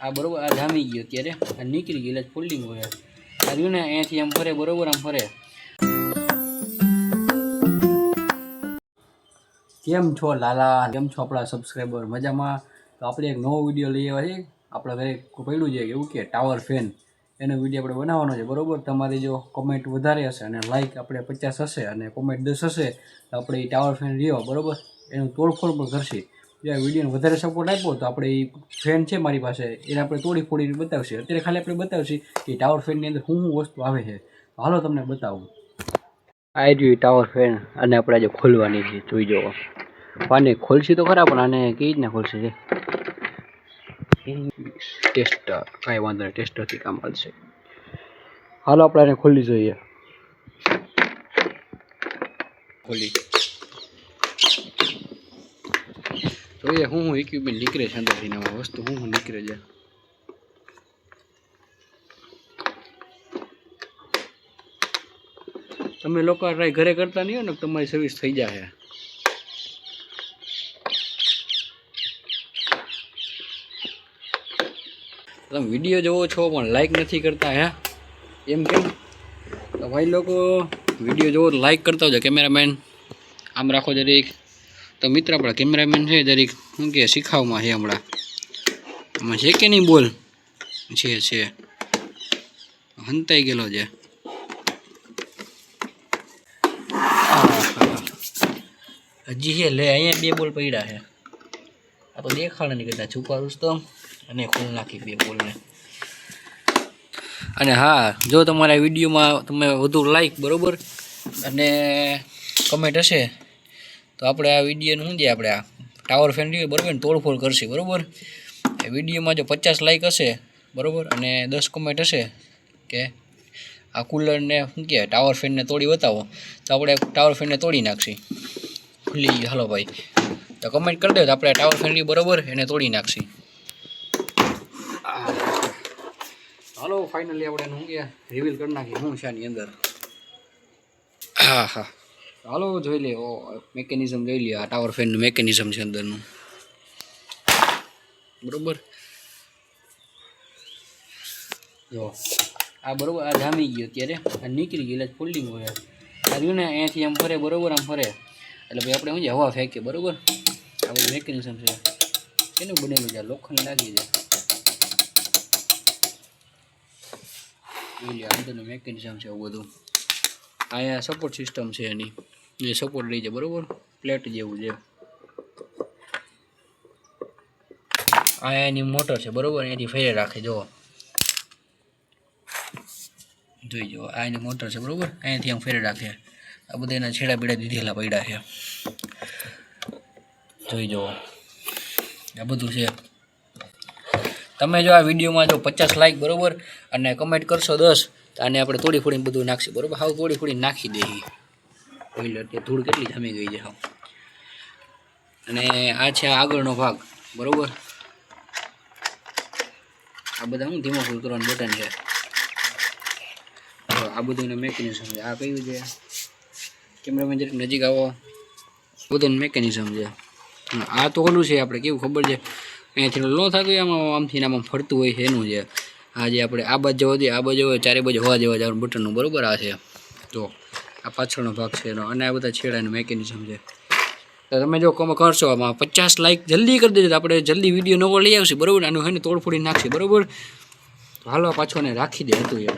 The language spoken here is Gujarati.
આ બરાબર, આ જામી ગયો અત્યારે. આ નીકળી ગયું, એટલે ફોલ્ડિંગ હોય. આ ને, અહીંયાથી આમ ફરે, બરોબર આમ ફરે. કેમ છો લાલા? કેમ છો આપણા સબસ્ક્રાઈબર મજામાં? તો આપણે એક નવો વીડિયો લઈ આવ્યા છે આપણા ઘરે પડ્યું છે એવું કે ટાવર ફેન એનો વીડિયો આપણે બનાવવાનો છે, બરોબર? તમારી જો કોમેન્ટ વધારે હશે અને લાઇક આપણે પચાસ હશે અને કોમેન્ટ દસ હશે, તો આપણે એ ટાવર ફેન રહ્યો, બરાબર? એનું તોડફોડ પણ કરશે. જો વિડીયોને વધારે સપોર્ટ આપ્યો તો આપણે એ ફેન છે મારી પાસે એને આપણે તોડી ફોડીને બતાવશે. અત્યારે ખાલી આપણે બતાવશે કે ટાવર ફેનની અંદર શું શું વસ્તુ આવે છે. હાલો તમને બતાવું. આ રહ્યું ટાવર ફેન અને આપણે આજે ખોલવાની છે જોઈ જુઓ પાને ખોલશે તો ખરા પણ આને કેવી રીતના ખોલશે છે? ટેસ્ટર કાંઈ વાંધો નહીં ટેસ્ટરથી કામ આવશે હાલો આપણે આને ખોલી જોઈએ. ખોલી. જોઈએ હું હું ઇક્વિપમેન્ટ નીકળે છે અંદરથી નવા વસ્તુ, હું હું નીકળે છે તમે લોકો ટ્રાય ઘરે કરતા નહીં હોય ને તમારી સર્વિસ થઈ જાય તમે વીડિયો જોવો છો પણ લાઈક નથી કરતા, હે? એમ કેમ? તો ભાઈ લોકો વીડિયો જોવો લાઈક કરતા હોજો કેમેરામેન આમ રાખો જરીક. તો મિત્ર આપણા કેમેરામેન છે દરેક શું કે શીખાવમાં છે હમણાં. આમાં છે કે નહીં બોલ? છે છે. હંતાઈ ગયેલો છે. હજી છે, લે, અહીંયા બે બોલ પડ્યા છે. આ તો દેખાડે નહીં કદાચ છુપાડું તો. અને ખોલ નાખી બે બોલને. અને હા, જો તમારા વિડીયોમાં તમે વધુ લાઈક બરોબર? અને કમેન્ટ હશે તો આપણે આ વિડીયોને શું છે? આપણે આ ટાવર ફેન લઈએ બરાબર ને? તોડફોડ કરશે બરોબર? વિડીયોમાં જો પચાસ લાઇક હશે બરોબર? અને દસ કમેન્ટ હશે કે આ કુલરને શું કહે ટાવર ફેનને તોડી બતાવો. તો આપણે ટાવર ફેનને તોડી નાખશી. ખુલ્લી ગઈ. હલો ભાઈ. તો કમેન્ટ કરી દો. તો આપણે ટાવર ફેન બરોબર એને તોડી નાખશી. હાલો ફાઇનલી આપણે શું કે રિવીલ કરી નાખીએ. શું છે આની અંદર? હા હા. હાલો, જોઈ લે, ઓ મેકેનિઝમ જોઈ લે, આ ટાવર ફેનનું મેકેનિઝમ છે અંદરનું. બરોબર? જો, આ બરોબર, આ જામી ગયો અત્યારે. આ નીકળી ગયું, એટલે ફોલ્ડિંગ હોય આવ્યું ને, અહીંયાથી આમ ફરે, બરોબર આમ ફરે. એટલે ભાઈ આપણે શું હવા ફેંકીએ, બરોબર? આ બધું મેકેનિઝમ છે. શેનું બનેલું છે લોખંડ લાગી છે. જોઈ લે અંદરનું મેકેનિઝમ છે એવું બધું. અહીંયા સપોર્ટ સિસ્ટમ છે એની. એ સપોર્ટ રહી છે બરોબર? પ્લેટ જેવું છે. આ એની મોટર છે, બરોબર? એથી ફેરે રાખે જો જોઈ જુઓ, આ એની મોટર છે, બરાબર? અહીંયાથી આમ ફેરે રાખે. આ બધા એના છેડા બેડા દીધેલા પડ્યા છે. જોઈ જુઓ. આ બધું છે. તમે જો આ વિડીયોમાં જો પચાસ લાઈક બરોબર? અને કમેન્ટ કરશો દસ આને આપણે તોડી ફોડીને બધું નાખશું, બરોબર? હાવ તોડી ફોડીને નાખી દઈએ જોઈ કે ધૂળ કેટલી જમી ગઈ છે હાવ. અને આ છે આગળનો ભાગ, બરોબર? આ બધા હું ધીમો ફૂલ કરવાનું બટન છે. આ બધું મેકેનિઝમ છે. આ કયું છે? કેમેરામેન જરીક નજીક આવો. બધું મેકેનિઝમ છે. આ તો ઓલું છે આપણે કેવું ખબર છે? અહીંયાથી લો થતું, આમાં આમથી આમાં ફરતું હોય છે, એનું છે. આ જે આપણે આ બાજુ જવા દઈએ આ બાજુ હોય, ચારે બાજુ હોવા જવા જવાનું બટનનું, બરોબર? આ છે. તો આ પાછળનો ભાગ છે એનો. અને આ બધા છેડાનું મેકેનિઝમ છે. તો તમે જો કમ કરશો, આમાં પચાસ લાઈક જલ્દી કરી દેજો. આપણે જલ્દી વીડિયો નવો લઈ આવશે, બરાબર? આનું હોય ને, તોડફોડી નાખશે, બરાબર? તો હાલો પાછો રાખી દે, હતું એમ.